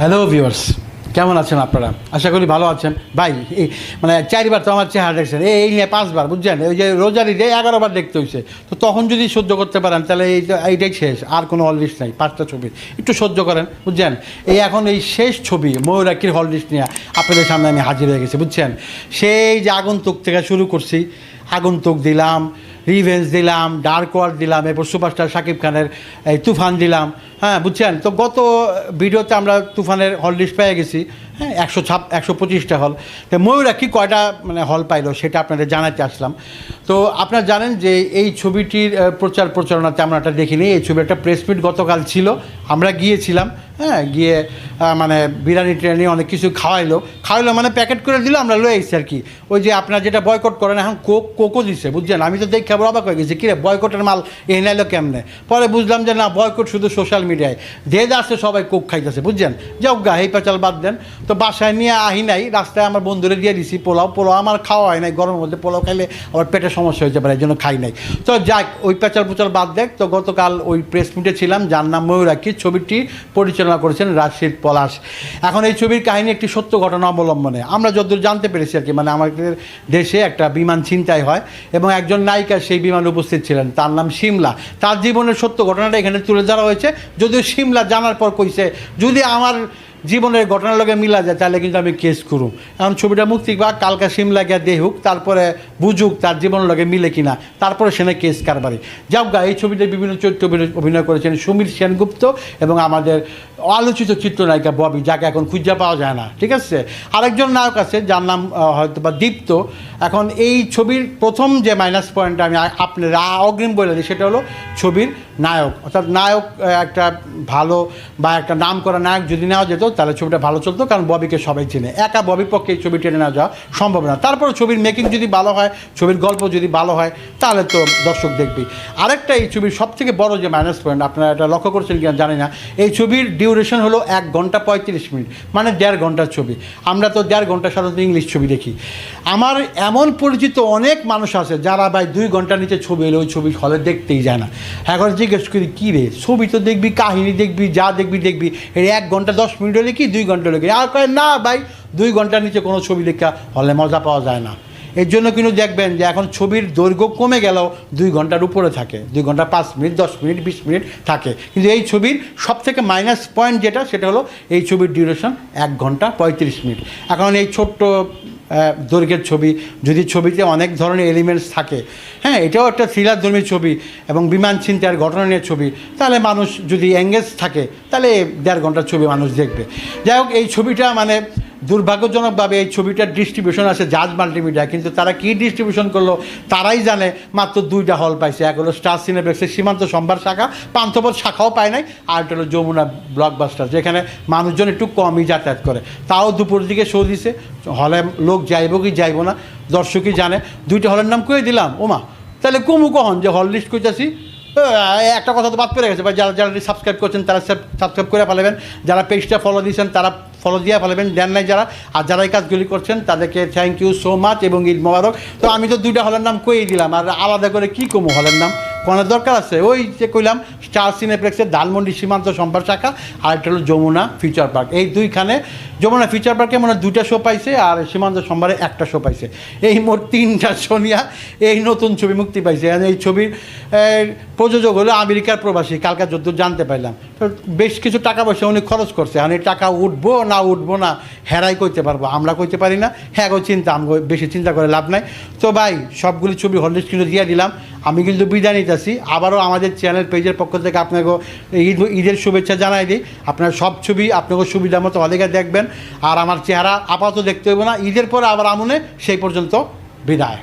Hello viewers কেমন আছেন আপনারা? আশা করি ভালো আছেন। ভাই মানে চারবার তো আমার চেহারা দেখছেন। এই নিয়ে পাঁচবার, বুঝছেন? ওই যে রোজারি দিয়ে এগারোবার দেখতে হয়েছে তো তখন যদি সহ্য করতে পারেন, তাহলে এই এইটাই শেষ, আর কোনো হল লিস্ট নাই, পাঁচটা ছবি। একটু সহ্য করেন, বুঝছেন? এই এখন এই শেষ ছবি ময়ূরাকির হল লিস্ট নিয়ে আপনাদের সামনে আমি হাজির হয়ে গেছি, বুঝছেন? সেই যে আগন্তুক থেকে শুরু করছি, আগন্তুক দিলাম রিভেন্স দিলাম ডার্ক ওয়ার্ড দিলাম, এরপর সুপারস্টার শাকিব খানের এই তুফান দিলাম। হ্যাঁ বুঝছেন? তো গত ভিডিওতে আমরা তুফানের হল লিস্ট পেয়ে গেছি। হ্যাঁ একশো ছাপ, একশো পঁচিশটা হল তো ময়ূরা কি কয়টা মানে হল পাইলো সেটা আপনাদের জানাতে আসলাম। তো আপনারা জানেন যে এই ছবিটির প্রচার প্রচারণাতে আমরা একটা দেখিনি। এই ছবি একটা প্রেস মিট গতকাল ছিল। আমরা গিয়েছিলাম। হ্যাঁ গিয়ে মানে বিরিয়ানি টিরানি অনেক কিছু খাওয়াইলো। খাওয়াইলো মানে প্যাকেট করে দিল, আমরা লয়ে এসেছি আর কি ওই যে আপনার যেটা বয়কট করেন, এখন কোক কোকও দিচ্ছে বুঝছেন? আমি তো দেখে আবার অবাক হয়ে গেছি, কিরে বয়কটের মাল এ নাইলো কেমনে? পরে বুঝলাম যে না বয়কট শুধু সোশ্যাল মিডিয়ায় যে আসছে সবাই কোক খাইতেছে, বুঝছেন? যাও গা এই পেঁচাল বাদ দেন। তো বাসায় নিয়ে আহি নাই, রাস্তায় আমার বন্ধুরে দিয়ে দিছি, পোলাও। পোলাও আমার খাওয়া হয় নাই, গরমের মধ্যে পোলাও খাইলে আবার পেটে সমস্যা হয়েছে পারে এই জন্য খাই নাই। তো যাক, ওই পেঁচাল পুচাল বাদ দেখ। তো গতকাল ওই প্রেস মিটে ছিলাম, যার নাম ময়ূরাক্ষী, ছবিটি পরিচালনা করেছেন রাশিদ পলাশ। এখন এই ছবির কাহিনী একটি সত্য ঘটনা অবলম্বনে। আমরা যতদূর জানতে পেরেছি আর কি মানে আমাদের দেশে একটা বিমান ছিনতাই হয় এবং একজন নায়িকা সেই বিমানে উপস্থিত ছিলেন। তার নাম সিমলা তার জীবনের সত্য ঘটনাটা এখানে তুলে ধরা হয়েছে। যদিও সিমলা জানার পর কইছে, যদি আমার জীবনের ঘটনার লগে মিলা যায়, তাহলে কিন্তু আমি কেস করুম। এখন ছবিটা মুক্তি বা কালকা সিমলা গিয়া দেহুক তারপরে বুঝুক তার জীবনের লগে মিলে কিনা, তারপরে সেনে কেস কারবারি। যাও গা, এই ছবিতে বিভিন্ন চরিত্র অভিনয়- করেছেন সমীর সেনগুপ্ত এবং আমাদের আলোচিত চিত্রনায়িকা ববি, যাকে এখন খুঁজে পাওয়া যায় না, ঠিক আছে? আরেকজন নায়ক আছে, যার নাম হয়তো বা দীপ্ত। এখন এই ছবির প্রথম যে মাইনাস পয়েন্ট আমি আপনার অগ্রিম বলে দিই, সেটা হলো ছবির নায়ক। অর্থাৎ নায়ক একটা ভালো বা একটা নাম করা নায়ক যদি নেওয়া যেত তাহলে ছবিটা ভালো চলতো, কারণ ববিকে সবাই চেনে। একা ববির পক্ষে এই ছবি টেনে নেওয়া যাওয়া সম্ভব না। তারপর ছবির মেকিং যদি ভালো হয়, ছবির গল্প যদি ভালো হয়, তাহলে তো দর্শক দেখবি। আরেকটা এই ছবির সব থেকে বড় যে মাইনাস পয়েন্ট আপনারা এটা লক্ষ্য করছেন কিনা জানি না, এই ছবির ডিউরেশন হলো এক ঘণ্টা পঁয়ত্রিশ মিনিট মানে দেড় ঘণ্টার ছবি। আমরা তো দেড় ঘণ্টা সাধারণত ইংলিশ ছবি দেখি। আমার এমন পরিচিত অনেক মানুষ আছে, যারা ভাই দুই ঘণ্টার নিচে ছবি এলে, ওই ছবি হলে দেখতেই যায় না। এখন জিজ্ঞেস করি, কী রে? ছবি তো দেখবি, কাহিনী দেখবি, যা দেখবি দেখবি। এই এক ঘণ্টা দশ মিনিট হলে লিখি, দুই ঘণ্টা লিখি। আর কয়, না ভাই, দুই ঘণ্টার নিচে কোনো ছবি লেখা হলে মজা পাওয়া যায় না। এর জন্য কিন্তু দেখবেন যে এখন ছবির দৈর্ঘ্য কমে গেলেও দুই ঘণ্টার উপরে থাকে। দুই ঘণ্টা পাঁচ মিনিট, দশ মিনিট, বিশ মিনিট থাকে। কিন্তু এই ছবির সব থেকে মাইনাস পয়েন্ট যেটা, সেটা হলো এই ছবির ডিউরেশন এক ঘণ্টা পঁয়ত্রিশ মিনিট। এখন এই ছোট্ট দৈর্ঘ্যের ছবি, যদি ছবিতে অনেক ধরনের এলিমেন্টস থাকে হ্যাঁ এটাও একটা থ্রিলার ধর্মী ছবি এবং বিমান ছিনতাইয়ের ঘটনা নিয়ে ছবি, তাহলে মানুষ যদি এঙ্গেজ থাকে, তাহলে দেড় ঘণ্টার ছবি মানুষ দেখবে। যাই হোক, এই ছবিটা মানে দুর্ভাগ্যজনকভাবে এই ছবিটার ডিস্ট্রিবিউশন আছে জাজ মাল্টিমিডিয়া কিন্তু তারা কি ডিস্ট্রিবিউশন করল তারাই জানে। মাত্র দুইটা হল পাইছে। এক হলো স্টার সিনেপ্লেক্সের সীমান্ত সম্ভার শাখা, পান্থপথ শাখাও পায় নাই। আর একটা হলো যমুনা ব্লকবাস্টার যেখানে মানুষজন একটু কমই যাতায়াত করে। তাও দুপুর দিকে শো দিছে। হলে লোক যাইব কি যাইব না, দর্শকই জানে। দুইটা হলের নাম কয়ে দিলাম, ওমা, তাহলে কমু কখন যে হল লিস্ট করতেছি একটা কথা তো বাদ পড়ে গেছে, বা যারা যারা সাবস্ক্রাইব করছেন, তারা সাবস্ক্রাইব করে ফেলবেন। যারা পেজটা ফলো দিয়েছেন, তারা ফলো দিয়ে ফেলবেন, দেন নাই যারা। আর যারা এই কাজগুলি করছেন, তাদেরকে থ্যাংক ইউ সো মাচ এবং ঈদ মোবারক। তো আমি তো দুইটা হলের নাম কয়েই দিলাম, আর আলাদা করে কী কমু হলের নাম? কোনো দরকার আছে। ওই যে কইলাম, স্টার সিনেপ্লেক্সের ধানমন্ডি সীমান্ত সম্পার শাখা, আর একটা হলো যমুনা ফিউচার পার্ক। এই দুইখানে, যমুনা ফিউচার পার্কে মনে দুইটা শো পাইছে, আর সীমান্ত সম্ভারে একটা শো পাইছে। এই মোট তিনটা সোনিয়া এই নতুন ছবি মুক্তি পাইছে। এই ছবির প্রযোজক হলো আমেরিকার প্রবাসী, কালকা যদ্দূর জানতে পারলাম তো বেশ কিছু টাকা পয়সা উনি খরচ করছে। এই টাকা উঠবো না উঠবো না, হেরাই করতে পারব। আমরা কইতে পারি না। হ্যাঁ চিন্তা আমি বেশি চিন্তা করে লাভ নাই। তো ভাই, সবগুলি ছবি হল লিস্ট কিন্তু দিয়ে দিলাম। আমি কিন্তু বিদায় নিতেছি। আবারও আমাদের চ্যানেল পেজের পক্ষ থেকে আপনাকে ঈদ ঈদের শুভেচ্ছা জানাই দিই। আপনার সব ছবি আপনাকে সুবিধা মতো অধিকার দেখবেন। আর আমার চেহারা আপাতত দেখতে হইব না। ঈদের পরে আবার আমনে সেই পর্যন্ত বিদায়।